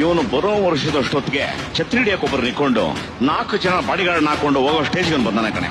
ಇವನು ಬರೋ ವರ್ಷದಷ್ಟೊತ್ತಿಗೆ ಛತ್ರಿ ಹಿಡಿಯಕ್ಕೊಬ್ಬರು ನಿಕ್ಕೊಂಡು ನಾಲ್ಕು ಜನ ಬಾಡಿಗಾರ್ಡ್ ಹಾಕೊಂಡು ಹೋಗೋ ಸ್ಟೇಜ್ಗೆ ಬಂದಾನೆ ಕಣೆ.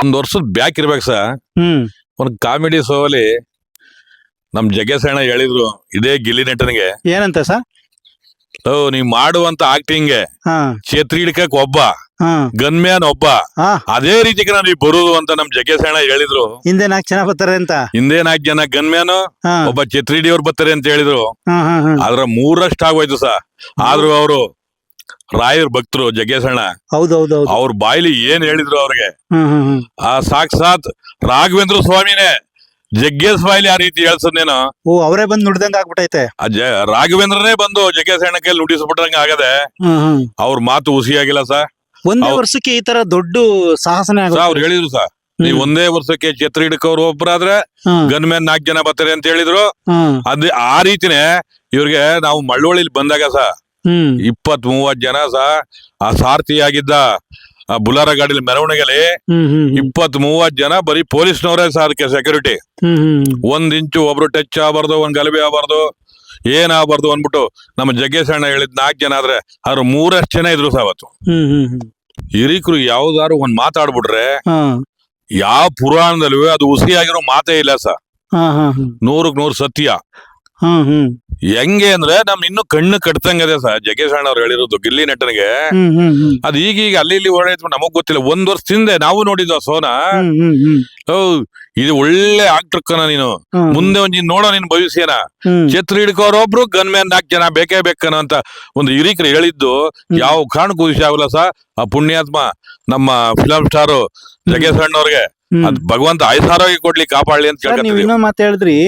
ಒಂದ್ ವರ್ಷದ ಬ್ಯಾಕ್ ಇರ್ಬೇಕು ಸರ್. ಹ್ಮ್. ಒಂದ್ ಕಾಮಿಡಿ ಶೋ ಅಲ್ಲಿ ನಮ್ ಜಗ್ಗೇಶ್ ಅಣ್ಣ ಹೇಳಿದ್ರು ಇದೇ ಗಿಲ್ಲಿ ನಟನಿಗೆ. ಏನಂತ ಸರ್? ಓ ನೀವ್ ಮಾಡುವಂತ ಆಕ್ಟಿಂಗ್ ಹಾ. ಛೇತ್ರಿ ಹಿಡ್ಕಕ್ ಒಬ್ಬ ಹಾ. ಗನ್ಮ್ಯಾನ್ ಒಬ್ಬ. ಹಾ. ಅದೇ ರೀತಿಗೆ ನೀವು ಬರುದು ಅಂತ ನಮ್ ಜಗ್ಗೇಶ್ ಅಣ್ಣ ಹೇಳಿದ್ರು. ಹಿಂದೆ ನಾಲ್ಕು ಜನ ಬರ್ತಾರೆ ಅಂತ? ಹಿಂದೆ ನಾಲ್ಕು ಜನ ಗನ್ಮ್ಯಾನ್ ಹಾ. ಒಬ್ಬ ಛತ್ರಿ ಹಿಡಿಯೋರ್ ಬರ್ತಾರೆ ಅಂತ ಹೇಳಿದ್ರು. ಹಾ ಹಾ ಹಾ. ಅದ್ರ ಮೂರಷ್ಟು ಆಗೋಯ್ತು ಸಾ ಆದ್ರೂ ಅವರು ರಾಯರ್ ಭಕ್ತರು ಜಗ್ಗೇಶಣ್ಣ ಹೌದೌದು ಹೌದು ಹೌದು ಹೌದು ಅವ್ರ ಬಾಯ್ಲಿ ಏನ್ ಹೇಳಿದ್ರು ಅವ್ರಿಗೆ? ಆ ಸಾಕ್ಷಾತ್ ರಾಘವೇಂದ್ರ ಸ್ವಾಮಿನೇ ಜಗ್ಗೇಶ್ ಬಾಯ್ಲಿ ಆ ರೀತಿ ಹೇಳ್ಸದ್ನೇನೋ ಓ ಅವರೇ ಬಂದು ನುಡ್ದಂಗ ಆಗ್ಬಿಟ್ಟೈತೆ ರಾಘವೇಂದ್ರನೇ ಬಂದು ಜಗ್ಗೇಶ್ ಅಣ್ಣ ಕೈಲಿ ನುಡಿಸ್ಬಿಟ್ರಂಗ ಆಗದೆ ಅವ್ರ ಮಾತು ಹುಸಿಯಾಗಿಲ್ಲ ಸರ್ ಒಂದೇ. ವರ್ಷಕ್ಕೆ ಈ ತರ ದೊಡ್ಡ ಸಾಹಸನೇ ಅವ್ರು ಹೇಳಿದ್ರು ಸರ್ ನೀವ್ ಒಂದೇ ವರ್ಷಕ್ಕೆ ಛತ್ರಿ ಹಿಡ್ಕೋರು ಒಬ್ಬರಾದ್ರೆ ಗನ್ ಮ್ಯಾನ್ ನಾಲ್ಕು ಜನ ಬರ್ತಾರೆ ಅಂತ ಹೇಳಿದ್ರು. ಅದ್ ಆ ರೀತಿನೇ ಇವ್ರಿಗೆ ನಾವು ಮಳ್ಳೋಳಿಲಿ ಬಂದಾಗ ಸಾ ಹ್ಮ್. ಇಪ್ಪತ್ ಮೂವತ್ ಜನ ಸಾ ಆ ಸಾರಥಿಯಾಗಿದ್ದ ಆ ಬುಲಾರ ಗಾಡಿಲಿ ಮೆರವಣಿಗೆಲಿ ಹ್ಮ್ ಹ್ಮ್ ಹ್ಮ್. ಇಪ್ಪತ್ ಮೂವತ್ ಜನ ಬರೀ ಪೊಲೀಸ್ನವರೇ ಸಹ ಅದಕ್ಕೆ ಸೆಕ್ಯೂರಿಟಿ ಹ್ಮ್ ಹ್ಮ್ ಒಂದ್ ಇಂಚು ಒಬ್ರು ಟಚ್ ಆಗಬಾರ್ದು ಒಂದ್ ಗಲಭೆ ಆಗಬಾರ್ದು ಏನ್ ಆಗ್ಬಾರ್ದು ಅಂದ್ಬಿಟ್ಟು ನಮ್ಮ ಜಗ್ಗೇಶ್ ಅಣ್ಣ ಹೇಳಿದ್ ನಾಲ್ಕು ಜನ ಆದ್ರೆ ಅವ್ರು ಮೂರಷ್ಟು ಜನ ಇದ್ರು ಸಾ ಅವತ್ತು. ಹ್ಮ್ ಹ್ಮ್ ಹ್ಮ್. ಹಿರೀಕರು ಯಾವ್ದಾರು ಒಂದ್ ಮಾತಾಡ್ಬಿಟ್ರೆ ಹಾ. ಯಾವ ಪುರಾಣದಲ್ಲೂ ಅದು ಉಸಿಯಾಗಿರೋ ಮಾತೇ ಇಲ್ಲ ಸರ್ ಹಾ ನೂರಕ್ ನೂರ್ ಸತ್ಯ. ಹ್ಮ್ ಹ್ಮ್. ಹೆಂಗೆ ಅಂದ್ರೆ ನಮ್ ಇನ್ನು ಕಣ್ಣು ಕಟ್ತಂಗದೆ ಸ ಜಗ್ಗೇಶ್ ಅಣ್ಣ ಅವ್ರು ಹೇಳಿರೋದು ಗಿಲ್ಲಿ ನಟನಿಗೆ. ಅದ್ ಹ್ಮ್ ಹ್ಮ್. ಅದ್ ಈಗೀಗ ಅಲ್ಲಿ ಇಲ್ಲಿ ಓಡಾಯ್ತು ನಮಗ್ ಗೊತ್ತಿಲ್ಲ. ಒಂದ್ ವರ್ಷ ಹಿಂದೆ ನಾವು ನೋಡಿದ್ವ ಸೋನಾ ಸೋನ ಹ್ಮ್ ಹ್ಮ್ ಹ್ಮ್. ಓ ಇದು ಒಳ್ಳೆ ಆಕ್ಟರ್ ಕಣ ನೀನು. ಹ್ಮ್ ಮುಂದೆ ಒಂದ್ ನೀನ್ ನೋಡೋ ನಿನ್ ಭವಿಷ್ಯನ. ಹ್ಮ್. ಛತ್ರಿ ಹಿಡ್ಕೋರೊಬ್ರು ಗನ್ ಮ್ಯಾನ್ ನಾಲ್ಕು ಜನ ಬೇಕೇ ಬೇಕನ ಅಂತ ಒಂದು ಹಿರಿಕರು ಹೇಳಿದ್ದು. ಯಾವ ಕಾರಣಕ್ಕೂ ವಿಷಯ ಆಗಲ್ಲ ಸರ್ ಆ ಪುಣ್ಯಾತ್ಮ ನಮ್ಮ ಫಿಲಂ ಸ್ಟಾರು ಜಗೇಶ್ ಅಣ್ಣವ್ರಿಗೆ. ಹ್ಮ್. ಅದ್ ಭಗವಂತ ಆಯುಸಾರೋಗ್ಯ ಕೊಡ್ಲಿ ಕಾಪಾಡ್ಲಿ ಅಂತ ಸರ್ ನೀವು ಕೇಳ್ಕೊತೀವಿ ಇನ್ನೊಂದ್ ಮಾತು ಹೇಳಿದ್ರಿ.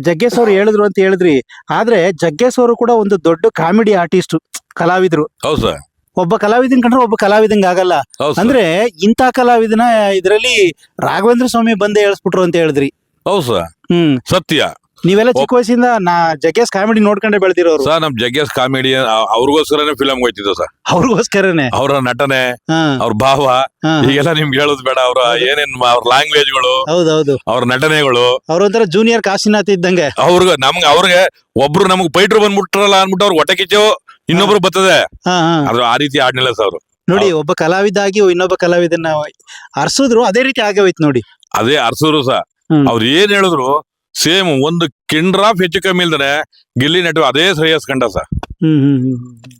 ಜಗ್ಗೇಶ್ ಅವರು ಹೇಳಿದ್ರು ಅಂತ ಹೇಳಿದ್ರಿ. ಆದ್ರೆ ಜಗ್ಗೇಶ್ ಅವರು ಕೂಡ ಒಂದು ದೊಡ್ಡ ಕಾಮಿಡಿ ಆರ್ಟಿಸ್ಟ್ ಕಲಾವಿದ್ರು. ಹೌದು ಒಬ್ಬ ಕಲಾವಿದನ್ ಕಂಡ್ರೆ ಒಬ್ಬ ಕಲಾವಿದಂಗ ಆಗಲ್ಲ. ಹೌದು ಸರ್. ಅಂದ್ರೆ ಇಂಥ ಕಲಾವಿದನ ಇದರಲ್ಲಿ ರಾಘವೇಂದ್ರ ಸ್ವಾಮಿ ಬಂದೇ ಹೇಳಿಸ್ಬಿಟ್ರು ಅಂತ ಹೇಳಿದ್ರಿ. ಹೌದು ಸರ್. ಹ್ಮ್. ಸತ್ಯ. ನೀವೆಲ್ಲ ಚಿಕ್ಕ ವಯಸ್ಸಿಂದ ನಾ ಜಗ್ಗೇಸ್ ಕಾಮಿಡಿ ನೋಡ್ಕೊಂಡೆ ಬೆಳೆದಿರೋರು. ಸರ್ ನಮ್ ಜಗ್ಗೇಶ್ ಕಾಮಿಡಿ ಅವ್ರಿಗೋಸ್ಕರನೇ ಫಿಲಂ ಹೋಯ್ತಿದ್ದು ಸರ್. ಅವ್ರಿಗೋಸ್ಕರನೇ? ಅವ್ರ ನಟನೆ ಅವ್ರ ಭಾವ ಈಗೆಲ್ಲ ನಿಮ್ಗೆ ಹೇಳೋದು ಬೇಡ ಅವ್ರ ಏನೇನ್ ಅವ್ರ ಲ್ಯಾಂಗ್ವೇಜ್ಗಳು ಹೌದೌದು. ಅವ್ರ ನಟನೆಗಳು. ಅವ್ರೊಂಥರ ಜೂನಿಯರ್ ಕಾಶಿನಾಥ್ ಇದ್ದಂಗೆ. ಅವ್ರಿಗೆ ನಮ್ಗೆ ಅವ್ರಿಗೆ ಒಬ್ರು ನಮ್ಗೆ ಪೈಟ್ರು ಬಂದ್ಬಿಟ್ರಲ್ಲ ಅನ್ಬಿಟ್ಟು ಅವ್ರು ಹೊಟ್ಟೆ ಕಿಚ್ಚು ಇನ್ನೊಬ್ರು ಬರ್ತದೆ. ಆದ್ರೆ ಆ ರೀತಿ ಆಡ್ನಿಲ್ಲ ಸರ್ ಅವ್ರು. ನೋಡಿ ಒಬ್ಬ ಕಲಾವಿದ ಆಗಿ ಇನ್ನೊಬ್ಬ ಕಲಾವಿದನ್ನ ಅರ್ಸಿದ್ರು ಅದೇ ರೀತಿ ಆಗೋಯ್ತು ನೋಡಿ. ಅದೇ ಅರ್ಸಿದ್ರು ಸಹ ಅವ್ರು ಏನ್ ಹೇಳಿದ್ರು ಸೇಮ್ ಒಂದು ಕಿಂಡ್ರಾಫ್ ಹೆಚ್ಚು ಕಮ್ಮಿ ಇಲ್ದ್ರೆ ಗಿಲ್ಲಿ ನಟು ಅದೇ ಶ್ರೇಯಸ್ಕಂಡ ಸರ್. ಹ್ಮ್ ಹ್ಮ್ ಹ್ಮ್ ಹ್ಮ್.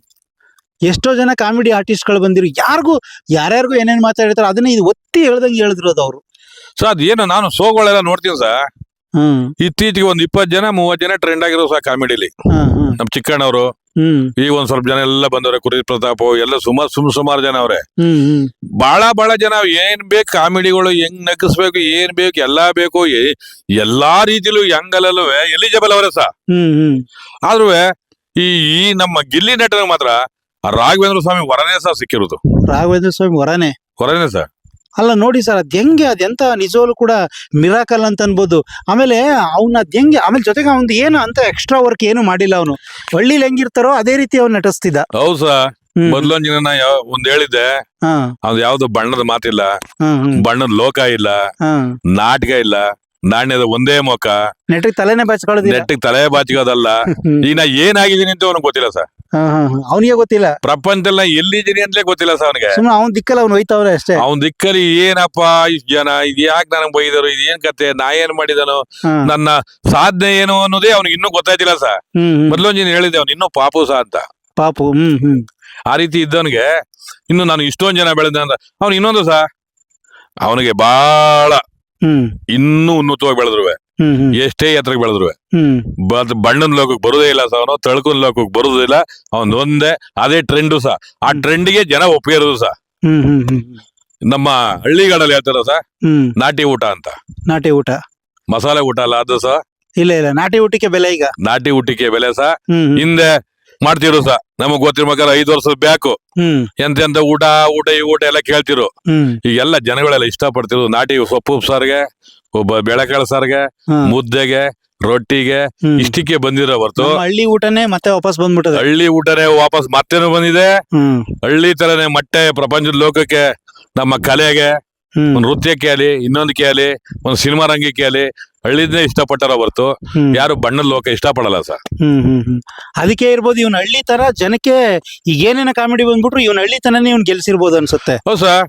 ಎಷ್ಟೋ ಜನ ಕಾಮಿಡಿ ಆರ್ಟಿಸ್ಟ್ಗಳು ಬಂದಿರು. ಯಾರಿಗೂ ಯಾರ್ಯಾರಿಗೂ ಏನೇನ್ ಮಾತಾಡಿರ್ತಾರೆ ಅದನ್ನ ಇದು ಒತ್ತಿ ಹೇಳ್ದಂಗೆ ಹೇಳಿದ್ರು ಅವ್ರು. ಸೊ ಅದೇನು ನಾನು ಶೋಗಳೆಲ್ಲ ನೋಡ್ತೀನಿ ಸರ್. ಹ್ಮ್. ಇತ್ತೀಚೆಗೆ ಒಂದ್ ಇಪ್ಪತ್ತು ಜನ ಮೂವತ್ತು ಜನ ಟ್ರೆಂಡ್ ಆಗಿರೋ ಸರ್ ಕಾಮಿಡಿಲಿ. ಹ್ಮ್ ಹ್ಮ್. ನಮ್ ಚಿಕ್ಕಣ್ಣವರು. ಈಗ ಒಂದ್ ಸ್ವಲ್ಪ ಜನ ಎಲ್ಲ ಬಂದವ್ರೆ ಕುರಿ ಪ್ರತಾಪ್ ಎಲ್ಲ ಸುಮಾರು ಸುಮ್ ಸುಮಾರು ಜನ ಅವ್ರೆ. ಬಹಳ ಬಹಳ ಜನ ಏನ್ ಬೇಕು ಕಾಮಿಡಿಗಳು ಹೆಂಗ್ ನಗಿಸ್ಬೇಕು ಏನ್ ಬೇಕು ಎಲ್ಲಾ ಬೇಕು ಎಲ್ಲಾ ರೀತಿಲೂ ಹೆಂಗಲ್ಲೂ ಎಲಿಜಿಬಲ್ ಅವರೇ ಸಹ ಆದ್ರೂ ಈ ಈ ನಮ್ಮ ಗಿಲ್ಲಿ ನಟನ ಮಾತ್ರ ರಾಘವೇಂದ್ರ ಸ್ವಾಮಿ ವರನೇ ಸಹ ಸಿಕ್ಕಿರೋದು. ರಾಘವೇಂದ್ರ ಸ್ವಾಮಿ ಹೊರನೆ ಹೊರನೇ ಸರ್ ಅಲ್ಲ ನೋಡಿ ಸರ್ ಅದ್ ಹೆಂಗೆ ಅದೆಂತ ನಿಜವಾಗ್ಲೂ ಕೂಡ ಮಿರಾಕಲ್ ಅಂತ ಅನ್ಬೋದು. ಆಮೇಲೆ ಅವ್ನ ಅದ್ ಹೆಂಗೆ ಆಮೇಲೆ ಜೊತೆಗೆ ಅವನು ಏನು ಅಂತ ಎಕ್ಸ್ಟ್ರಾ ವರ್ಕ್ ಏನು ಮಾಡಿಲ್ಲ ಅವನು. ಹಳ್ಳಿಲಿ ಹೆಂಗಿರ್ತಾರೋ ಅದೇ ರೀತಿ ಅವ್ನು ನಟಿಸ್ತಿದ್ದ. ಹೌದು ಸರ್. ಮೊದ್ಲೊಂದ್ ದಿನ ನಾ ಯಾವ- ಒಂದ್ ಹೇಳಿದ್ದೆ ಅದು ಯಾವ್ದು ಬಣ್ಣದ ಮಾತಿಲ್ಲ. ಬಣ್ಣದ ಲೋಕ ಇಲ್ಲ. ನಾಟಕ ಇಲ್ಲ. ನಾಣ್ಯದ ಒಂದೇ ಮುಖ. ನೆಟ್ಟಿಗೆ ತಲೆನೇ ಬಾಚಿಕೊಳ್ಳೋದು ನೆಟ್ಟಿಗೆ ತಲೆ ಬಾಚಿಕೋದಲ್ಲ ಈಗ ನಾ ಏನಾಗಿದ್ದೀನಿ ಅಂತ ಅವನಿಗೆ ಗೊತ್ತಿಲ್ಲ ಸರ್. ಅವನಿಗೆ ಗೊತ್ತಿಲ್ಲ. ಪ್ರಪಂಚದಲ್ಲಿ ನಾ ಎಲ್ಲಿದ್ದೀನಿ ಅಂತಲೇ ಗೊತ್ತಿಲ್ಲ ಸರ್ ಅವನಿಗೆ. ಸುಮ್ಮನೆ ಅವ್ನ್ ದಿಕ್ಕಲ್ಲ ಅವ್ನು ಹೋಯ್ತವ್ರೆ ಅಷ್ಟೇ. ಅವ್ನ್ ದಿಕ್ಕಲ್ಲಿ ಏನಪ್ಪ ಇಷ್ಟ್ ಜನ ಇದ್ ಯಾಕೆ ನನಗೆ ಬೈದರು ಇದ್ ಏನ್ ಕತೆ ನಾ ಏನ್ ಮಾಡಿದನು ಹಾ. ನನ್ನ ಸಾಧನೆ ಏನು ಅನ್ನೋದೇ ಅವ್ನಿಗೆ ಇನ್ನೂ ಗೊತ್ತಾಯ್ತಿಲ್ಲ ಸರ್. ಹ್ಮ್ ಹ್ಮ್. ಮೊದ್ಲೊಂದ್ ಹೇಳಿದ್ದೆ ಅವ್ನು ಇನ್ನೂ ಪಾಪು ಸಹ ಅಂತ. ಪಾಪು ಹ್ಮ್ ಹ್ಮ್. ಆ ರೀತಿ ಇದ್ದವನಿಗೆ ಇನ್ನು ನಾನು ಇಷ್ಟೊಂದ್ ಜನ ಬೆಳೆದ ಅಂತ. ಅವ್ನು ಇನ್ನೊಂದು ಸಹ ಅವನಿಗೆ ಬಾಳ ಹ್ಮ್. ಇನ್ನೂ ಉನ್ನತವಾಗಿ ಬೆಳೆದ್ರು. ಎಷ್ಟೇ ಎತ್ತರಕ್ಕೆ ಬೆಳೆದ್ರು ಬಣ್ಣದ ಲೋಕಕ್ಕೆ ಬರುದೇ ಇಲ್ಲ ಸಹ ಅವನು ತಳ್ಕೊಂಡ್ ಲೋಕಕ್ಕೆ ಬರುದಿಲ್ಲ. ಅವನ್ ಒಂದೇ ಅದೇ ಟ್ರೆಂಡು ಸಹ ಆ ಟ್ರೆಂಡ್ಗೆ ಜನ ಒಪ್ಪಿರೋದು ಸಹ ನಮ್ಮ ಹಳ್ಳಿಗಳಲ್ಲಿ ಹೇಳ್ತಾರ ಸಹ ನಾಟಿ ಊಟ ಅಂತ. ನಾಟಿ ಊಟ. ಮಸಾಲೆ ಊಟ ಅಲ್ಲ ಅದು ಸಹ ಇಲ್ಲ ಇಲ್ಲ. ನಾಟಿ ಊಟಕ್ಕೆ ಬೆಲೆ ಈಗ. ನಾಟಿ ಊಟಕ್ಕೆ ಬೆಲೆ ಸಹ ಹಿಂದೆ ಮಾಡ್ತಿರು ಸಹ ನಮಗ್ ಗೊತ್ತಿರ್ಬೇಕಾದ್ರೆ ಐದು ವರ್ಷದ ಬ್ಯಾಕು. ಎಂತೆಂತ ಎಂತ ಎಂತ ಊಟ ಊಟ ಈ ಊಟ ಎಲ್ಲ ಕೇಳ್ತಿರು ಈಗೆಲ್ಲ ಜನಗಳೆಲ್ಲ ಇಷ್ಟಪಡ್ತಿರು ನಾಟಿ ಸೊಪ್ಪು ಸಾರಿಗೆ ಒಬ್ಬ ಬೆಳೆಕಾಳು ಸಾರ್ಗೆ ಮುದ್ದೆಗೆ ರೊಟ್ಟಿಗೆ. ಇಷ್ಟಕ್ಕೆ ಬಂದಿರೋ ಹೊರತು ನಮ್ಮ ಹಳ್ಳಿ ಊಟನೇ ಮತ್ತೆ ವಾಪಸ್ ಬಂದ್ಬಿಟ್ಟದೆ. ಹಳ್ಳಿ ಊಟನೇ ವಾಪಸ್ ಮತ್ತೇನು ಬಂದಿದೆ. ಹಳ್ಳಿ ತರನೇ ಮೊಟ್ಟೆ ಪ್ರಪಂಚದ ಲೋಕಕ್ಕೆ ನಮ್ಮ ಕಲೆಗೆ ಒಂದು ನೃತ್ಯಕ್ಕೆ ಆಗಲಿ ಇನ್ನೊಂದಕ್ಕೆ ಆಗಲಿ ಒಂದು ಸಿನಿಮಾ ರಂಗಕ್ಕೆ ಆಗಲಿ ಹಳ್ಳಿದ್ನೇ ಇಷ್ಟಪಟ್ಟಾರ ಹೊರತು ಯಾರು ಬಣ್ಣದ ಲೋಕ ಇಷ್ಟಪಡಲ್ಲ ಸರ್. ಅದಕ್ಕೆ ಇರ್ಬೋದು ಇವ್ನ ಹಳ್ಳಿ ತರ ಜನಕ್ಕೆ ಈಗ ಏನೇನ ಕಾಮಿಡಿ ಬಂದ್ಬಿಟ್ರು ಇವನ್ ಹಳ್ಳಿ ತನನೇ ಇವ್ನ್ ಗೆಲ್ಸಿರ್ಬೋದು ಅನ್ಸುತ್ತೆ. ಹೌದ್ ಸರ್.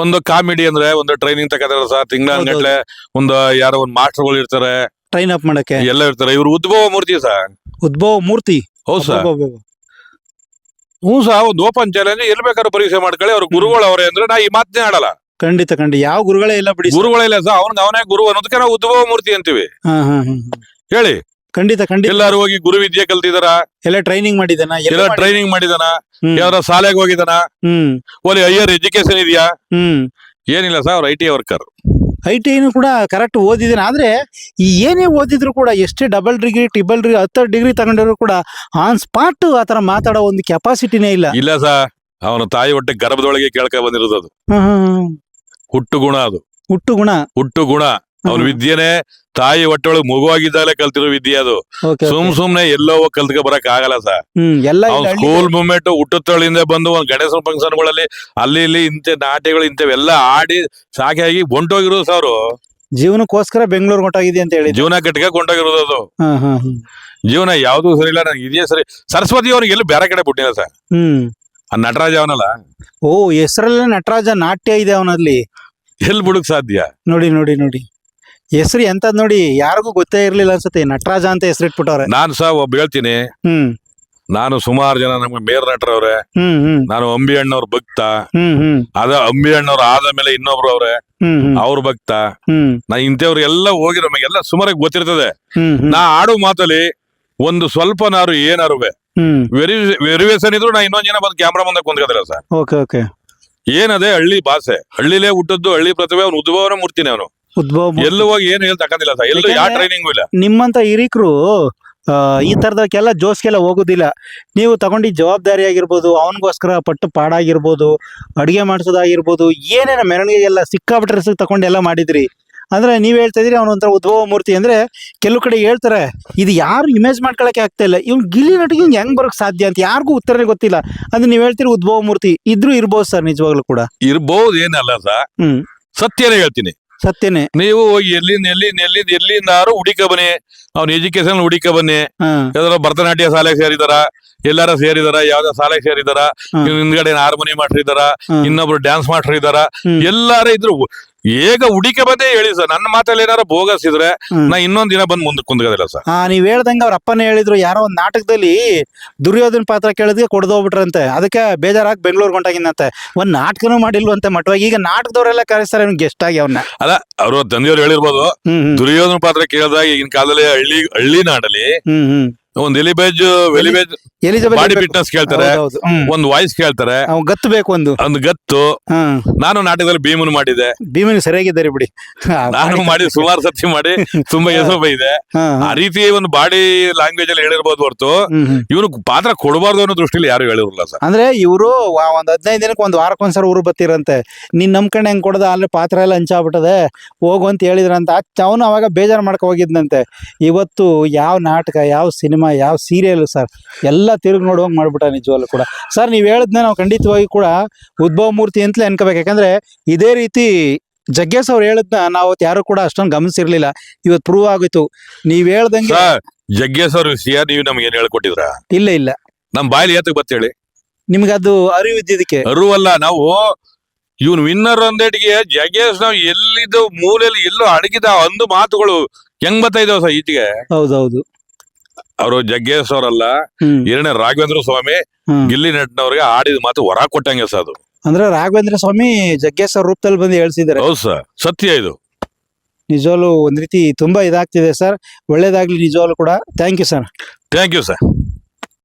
ಒಂದು ಕಾಮಿಡಿ ಅಂದ್ರೆ ಒಂದು ಟ್ರೈನಿಂಗ್ ತಗೋತಾರ ಸರ್ ತಿಂಗಳ ಗಂಟ್ಲೆ ಒಂದು ಯಾರೋ ಒಂದು ಮಾಸ್ಟರ್ಗಳು ಇರ್ತಾರೆ. ಟ್ರೈನ್ ಅಪ್ ಮಾಡಕ್ಕೆ. ಎಲ್ಲ ಇರ್ತಾರೆ. ಇವ್ರು ಉದ್ಭವ ಮೂರ್ತಿ ಸರ್. ಉದ್ಭವ ಮೂರ್ತಿ? ಹೌದು ಸರ್. ಹ್ಮ್ ಹ್ಞೂ ಸಹ ಒಂದು ಓಪನ್ ಚಾಲೆಂಜ್ ಎಲ್ಲಿ ಬೇಕಾದ್ರೂ ಪರೀಕ್ಷೆ ಮಾಡ್ಕೊಳ್ಳಿ. ಅವ್ರ ಗುರುಗಳು ಅವರೇ ಅಂದ್ರೆ ನಾ ಈ ಮಾತನೇ ಆಡಲ್ಲ. ಖಂಡಿತ ಖಂಡಿತ. ಯಾವ ಗುರುಗಳೇ ಇಲ್ಲ ಬಿಡಿ ಗುರುಗಳೇ ಇಲ್ಲ ಸರ್ ಅವ್ನಿಗೆ ಅವನೇ ಗುರು ಅನ್ನೋದಕ್ಕೆ ನಾವು ಉದ್ಭವ ಮೂರ್ತಿ ಅಂತೀವಿ. ಹೇಳಿ. ಖಂಡಿತ ಖಂಡಿತ. ಎಲ್ಲಾರು ಹೋಗಿ ಗುರು ವಿದ್ಯೆ ಕಲ್ತಿದಾರ? ಎಲ್ಲ ಟ್ರೈನಿಂಗ್ ಮಾಡಿದಾನ ಎಲ್ಲ ಎಲ್ಲ ಮಾಡಿ- ಟ್ರೈನಿಂಗ್ ಮಾಡಿದಾನ ಹ್ಮ್, ಯಾರ ಶಾಲೆಗೆ ಹೋಗಿದಾನ ಹ್ಮ್. ಓಲಿ ಹೈಯರ್ ಎಜುಕೇಶನ್ ಇದೆಯಾ? ಹ್ಮ್. ಏನಿಲ್ಲ ಸರ್ ಅವ್ರ I T worker I T ಕೂಡ ಕರೆಕ್ಟ್ ಓದಿದ್ದೀನಿ. ಆದ್ರೆ ಈ ಏನೇ ಓದಿದ್ರು ಕೂಡ ಎಷ್ಟೇ ಡಬಲ್ ಡಿಗ್ರಿ ಟ್ರಿಬಲ್ ಡಿಗ್ರಿ ಹತ್ತು ಡಿಗ್ರಿ ತಗೊಂಡಿದ್ರು ಕೂಡ ಆನ್ ಸ್ಪಾಟ್ ಆತರ ಮಾತಾಡೋ ಒಂದು ಕೆಪಾಸಿಟಿನೇ ಇಲ್ಲ. ಇಲ್ಲ ಸರ್ ಅವನ ತಾಯಿ ಹೊಟ್ಟೆ ಗರ್ಭದೊಳಗೆ ಕೇಳ್ಕ ಬಂದಿರೋದು ಅದು. ಹ್ಮ್, ಹ್ಮ್, ಹ್ಮ್. ಹುಟ್ಟು ಗುಣ ಅದು. ಹುಟ್ಟು ಗುಣ. ಹುಟ್ಟು ಗುಣ. ಅವ್ನ ವಿದ್ಯೆನೆ ತಾಯಿ ಹೊಟ್ಟೆ ಒಳಗೆ ಮಗುವಾಗಿದ್ದಾಗಲೇ ಕಲ್ತಿರೋ ವಿದ್ಯೆ ಅದು. ಸುಮ್ ಸುಮ್ನೆ ಎಲ್ಲೋ ಕಲ್ತ್ಕೊ ಬರಕ್ ಆಗಲ್ಲ ಸರ್ ಸ್ಕೂಲ್ ಮೂಮೆಂಟ್ ಹುಟ್ಟುತ್ತಳಿಂದ ಬಂದು ಒಂದ್ ಗಣೇಶ ಫಂಕ್ಷನ್ಗಳಲ್ಲಿ ಅಲ್ಲಿ ಇಲ್ಲಿ ಇಂಥ ನಾಟ್ಯಗಳು ಇಂಥವೆಲ್ಲ ಆಡಿ ಸಾಕಾಗಿ ಹೊಂಟೋಗಿರೋದು ಸರ್ ಅವರು. ಜೀವನಕ್ಕೋಸ್ಕರ ಬೆಂಗಳೂರು ಹೊಂಟೋಗಿದೆ ಅಂತ ಹೇಳಿ ಜೀವನ ಕಟ್ಟಿಗೆ ಕೊಂಡೋಗಿರೋದು ಅದು. ಜೀವನ ಯಾವ್ದು ಸರಿ ಇಲ್ಲ ನನಗೆ ಇದೇ ಸರಿ. ಸರಸ್ವತಿ ಅವ್ರಿಗೆ ಎಲ್ಲಿ ಬೇರೆ ಕಡೆ ಬಿಟ್ಟಿಲ್ಲ ಸರ್ ಹ್ಮ್. ಆ ನಟರಾಜ ಅವನಲ್ಲ? ಓ ಹೆಸರಲ್ಲೇ ನಟರಾಜ ನಾಟ್ಯ ಇದೆ ಅವನಲ್ಲಿ ಎಲ್ಲಿ ಬಿಡಕ್ ಸಾಧ್ಯ? ನೋಡಿ ನೋಡಿ ನೋಡಿ. ಹೆಸರು ಎಂತದ್ ನೋಡಿ ಯಾರಿಗೂ ಗೊತ್ತೇ ಇರ್ಲಿಲ್ಲ ಅನ್ಸುತ್ತೆ. ನಟರಾಜ ಅಂತ ಹೆಸರಿಟ್ಬಿಟ್ಟವ್ರೆ. ನಾನು ಸಹ ಒಬ್ಬ ಹೇಳ್ತೀನಿ. ಹ್ಮ್. ನಾನು ಸುಮಾರು ಜನ ನಮ್ಗೆ ಮೇರ್ ನಟರವ್ರೆ. ಹ್ಮ್ ಹ್ಮ್. ನಾನು ಅಂಬಿ ಅಣ್ಣವ್ರ ಭಕ್ತ. ಹ್ಮ್ ಹ್ಮ್. ಅದ ಅಂಬಿ ಅಣ್ಣವ್ರ ಆದ ಮೇಲೆ ಇನ್ನೊಬ್ರು ಅವ್ರೆ. ಹ್ಮ್ ಹ್ಮ್. ಅವ್ರ ಭಕ್ತ. ಹ್ಮ್. ನಾ ಇಂಥವ್ರಿಗೆಲ್ಲ ಎಲ್ಲ ಹೋಗಿ ನಮಗೆಲ್ಲ ಸುಮಾರಾಗಿ ಗೊತ್ತಿರ್ತದೆ. ಹ್ಮ್ ಹ್ಮ್. ನಾ ಆಡೋ ಮಾತಲ್ಲಿ ಒಂದು ಸ್ವಲ್ಪ ನಾರು ಏನಾರು ಹ್ಮ್. ವೆರಿ ವೆರಿವೇಶನ್ ಇದ್ರು ನಾ ಇನ್ನೊಂದ್ ಜನ ಬಂದು ಕ್ಯಾಮ್ರಾ ಮುಂದೆ ಕುಂತ್ಕೋದಿಲ್ಲ ಸರ್. Okay okay. ಏನದೇ ಹಳ್ಳಿ ಭಾಷೆ. ಹಳ್ಳಿಲೇ ಹುಟ್ಟದ್ದು ಹಳ್ಳಿ ಪ್ರತಿಭೆ ಅವ್ನು ಉದ್ಭವನ ಮೂರ್ತಿನೇ ಅವನು. ಉದ್ಭವ. ಎಲ್ಲೂ ಹೋಗಿ ಏನು ಹೇಳಿ ತಕಂದಿಲ್ಲ ಸರ್? ಎಲ್ಲೂ ಯಾವ ಟ್ರೈನಿಂಗು ಇಲ್ಲ. ನಿಮ್ಮಂತ ಹಿರಿಕರು ಈ ತರದಕ್ಕೆಲ್ಲ ಜೋಸ್ಗೆಲ್ಲ ಹೋಗೋದಿಲ್ಲ. ನೀವು ತಗೊಂಡಿ ಜವಾಬ್ದಾರಿ ಆಗಿರ್ಬೋದು ಅವನಿಗೋಸ್ಕರ ಪಟ್ಟು ಪಾಡಾಗಿರ್ಬೋದು ಅಡುಗೆ ಮಾಡಿಸೋದಾಗಿರ್ಬೋದು ಏನೇನ ಮೆರವಣಿಗೆಗೆಲ್ಲ ಸಿಕ್ಕಾಬಿಟ್ರೆ ತಗೊಂಡೆಲ್ಲ ಮಾಡಿದ್ರಿ. ಅಂದ್ರೆ ನೀವ್ ಹೇಳ್ತಾ ಇದ್ರಿ ಅವನ ಒಂಥರ ಉದ್ಭವ ಮೂರ್ತಿ ಅಂದ್ರೆ ಕೆಲವು ಕಡೆ ಹೇಳ್ತಾರೆ ಇದು ಯಾರು ಇಮೇಜ್ ಮಾಡ್ಕೊಳಕ್ಕೆ ಆಗ್ತಾ ಇಲ್ಲ. ಇವ್ನು ಗಿಲ್ಲಿ ನಟಿಗೆ ಇವ್ನು ಹೆಂಗ್ ಬರಕ್ ಸಾಧ್ಯ ಅಂತ ಯಾರಿಗೂ ಉತ್ತರನೇ ಗೊತ್ತಿಲ್ಲ. ಅಂದ್ರೆ ನೀವ್ ಹೇಳ್ತೀರಿ ಉದ್ಭವ ಮೂರ್ತಿ ಇದ್ರೂ ಇರ್ಬೋದು ಸರ್ ನಿಜವಾಗ್ಲೂ ಕೂಡ. ಇರ್ಬೋದು ಏನಲ್ಲ ಸರ್? ಹ್ಮ್. ಸತ್ಯನೇ ಹೇಳ್ತೀನಿ. ಸತ್ಯನೇ. ನೀವು ಹೋಗಿ ಎಲ್ಲಿಂದ ಎಲ್ಲಿ ಎಲ್ಲಿಂದ ಎಲ್ಲಿಂದಾರು ಹುಡಿಕ ಬನ್ನಿ. ಅವ್ನ ಎಜುಕೇಶನ್ ಹುಡಿಕ ಬನ್ನಿ. ಯಾವ್ದಾರ ಭರತನಾಟ್ಯ ಶಾಲೆಗೆ ಸೇರಿದಾರ ಎಲ್ಲಾರ ಸೇರಿದಾರ ಯಾವ್ದಾರ ಶಾಲೆಗೆ ಸೇರಿದಾರ. ಹಿಂದ್ಗಡೆ ಹಾರ್ಮೋನಿ ಮಾಸ್ಟರ್ ಇದಾರ ಇನ್ನೊಬ್ರು ಡ್ಯಾನ್ಸ್ ಮಾಸ್ಟರ್ ಇದಾರ ಹ್ಮ್. ಎಲ್ಲಾರ ಇದ್ರು. ಈಗ ಹುಡಿಕೆ ಬಂದೇ ಹೇಳಿ ಸರ್. ನನ್ನ ಮಾತಲ್ಲಿ ಏನಾರ ಬೋಗಸ್ ಇದ್ರೆ. ನಾ ಇನ್ನೊಂದ್ ದಿನ ಬಂದ್ ಮುಂದಕ್ಕೆ ಕುಂದ್ಕೋದಿಲ್ಲ ಸರ್. ಹಾ ನೀವ್ ಹೇಳ್ದಂಗ ಅವ್ರ ಅಪ್ಪನೇ ಹೇಳಿದ್ರು. ಯಾರೋ ಒಂದ್ ನಾಟಕದಲ್ಲಿ ದುರ್ಯೋಧನ ಪಾತ್ರ ಕೇಳಿದ್ಗೆ ಕೊಡ್ದೋಗ್ಬಿಟ್ರಂತೆ. ಅದಕ್ಕೆ ಬೇಜಾರಾಗಿ ಬೆಂಗಳೂರು ಹೊಂಟಾಗಿನಂತೆ ಒಂದ್ ನಾಟಕನೂ ಮಾಡಿಲ್ವಂತೆ ಮಠವಾಗಿ ಈಗ ನಾಟಕದವರೆಲ್ಲ ಕರೆಸ್ತಾರೆ ಗೆಸ್ಟ್ ಆಗಿ ಅವನ್ನ ಅಲ್ಲ ಅವರು ತಂದೆಯವ್ರು ಹೇಳಿರ್ಬೋದು ದುರ್ಯೋಧನ ಪಾತ್ರ ಕೇಳಿದಾಗ ಈಗಿನ ಕಾಲದಲ್ಲಿ ಹಳ್ಳಿ ಹಳ್ಳಿ ನಾಡಲ್ಲಿ ಒಂದ್ ಎಲಿಬೇಜ್ ವೆಲಿಬೇಜ್ ಬಾಡಿ. ಫಿಟ್ನೆಸ್ ಕೇಳ್ತಾರೆ ಹೌದು, ಹೌದು. ಹ್ಮ್. ಒಂದ್ ವಾಯ್ಸ್ ಕೇಳ್ತಾರೆ. ಗತ್ತು ಬೇಕು ಒಂದು. ಒಂದ್ ಗತ್ತು. ನಾನು ನಾಟಕದಲ್ಲಿ ಭೀಮನ್ ಮಾಡಿದೆ. ಭೀಮನಿಗೆ ಸರಿಯಾಗಿದ್ದಾರೆ ಬಿಡಿ. ಹಾ, ನಾನು ಮಾಡಿ ಸುಮಾರು ಸತಿ ಮಾಡಿ ತುಂಬಾ ಹೆಸರು ಇದೆ. ಹಾ, ಹಾ. ಆ ರೀತಿ ಒಂದು ಬಾಡಿ ಲ್ಯಾಂಗ್ವೇಜ್ ಅಲ್ಲಿ ಹೇಳಿರ್ಬೋದು ಹೊರತು ಹ್ಮ್ ಹ್ಮ್. ಇವನು ಪಾತ್ರ ಕೊಡಬಾರ್ದು ಅನ್ನೋ ದೃಷ್ಟಿಲಿ ಯಾರು ಹೇಳಿರಲ್ಲ ಸರ್. ಅಂದ್ರೆ ಇವರು ಒಂದ್ ಹದಿನೈದು ದಿನಕ್ಕೆ ಒಂದ್ ವಾರಕ್ಕೊಂದ್ಸಲ ಊರು ಬತ್ತಿರಂತೆ ನೀನ್ ಕಣ್ಣೆ ಹೆಂಗ್ ಕೊಡದ? ಅಲ್ಲಿ ಪಾತ್ರ ಎಲ್ಲ ಹಂಚಾಗ್ಬಿಟ್ಟದೆ. ಹೋಗು ಅಂತ ಹೇಳಿದ್ರಂತ ಅವನು ಅವಾಗ ಬೇಜಾರ್ ಮಾಡ್ಕೊ ಹೋಗಿದ್ನಂತೆ. ಇವತ್ತು ಯಾವ ನಾಟಕ ಯಾವ ಸಿನಿಮಾ ಯಾವ ಸೀರಿಯಲ್ ಸರ್? ಎಲ್ಲ ತಿರುಗಿ ನೋಡುವಂಗೆ ಮಾಡ್ಬಿಟ್ಟ ನಿಜವಲ್ಲೂ ಕೂಡ. ಸರ್ ನೀವು ಹೇಳಿದ್ನ ನಾವು ಖಂಡಿತವಾಗಿ ಕೂಡ ಉದ್ಭವ ಮೂರ್ತಿ ಅಂತಲೇ ಅನ್ಕೋಬೇಕು. ಯಾಕಂದ್ರೆ ಇದೇ ರೀತಿ ಜಗ್ಗೇಶ್ ಅವ್ರು ಹೇಳಿದ್ನ ನಾವು ಯಾರು ಕೂಡ ಅಷ್ಟೊಂದು ಗಮನಿಸಿರ್ಲಿಲ್ಲ. ಇವತ್ತು ಪ್ರೂವ್ ಆಗೋಯ್ತು. ನೀವ್ ಹೇಳ್ದಂಗೆ ಜಗ್ಗೇಶ್ ಅವ್ರ ವಿಷಯ ನೀವು ನಮ್ಗೆ ಏನ್ ಹೇಳ್ಕೊಟ್ಟಿದ್ರ? ಇಲ್ಲ ಇಲ್ಲ. ನಮ್ ಬಾಯಲ್ಲಿ ಏತಕ್ ಬತ್ತೇಳಿ ನಿಮ್ಗೆ ಅದು ಅರಿವು ಇದ್ದಿದ್ದಕ್ಕೆ ಅರುವಲ್ಲ ನಾವು ಇವನ್ ವಿನ್ನರ್ ಅಂದೇಟಿಗೆ ಜಗೇಶ್ ನಾವ್ ಎಲ್ಲಿದ್ದು ಮೂಲೆಯಲ್ಲಿ ಎಲ್ಲೋ ಅಡಗಿದ ಒಂದು ಮಾತುಗಳು ಹೆಂಗ್ ಬರ್ತಾ ಇದಾವ ಸರ್ ಈಚೆಗೆ? ಹೌದೌದು. ಅವರು ಜಗ್ಗೇಶ್ ಅವರಲ್ಲ ಎರಡನೇ ರಾಘವೇಂದ್ರ ಸ್ವಾಮಿ ಗಿಲ್ಲಿ ನಟ್ನವ್ರಿಗೆ ಆಡಿದ ಮಾತು ಹೊರ ಕೊಟ್ಟಂಗೆ ಸರ್ ಅದು. ಅಂದ್ರೆ ರಾಘವೇಂದ್ರ ಸ್ವಾಮಿ ಜಗ್ಗೇಶ್ ಅವ್ರ ರೂಪದಲ್ಲಿ ಬಂದು ಹೇಳ್ಸಿದ್ದಾರೆ. ಹೌದು ಸರ್ ಸತ್ಯ ಇದು. ನಿಜವಾಲು ಒಂದ್ ರೀತಿ ತುಂಬಾ ಇದಾಗ್ತಿದೆ ಸರ್. ಒಳ್ಳೇದಾಗ್ಲಿ ನಿಜವಾಲು ಕೂಡ. Thank you sir thank you sir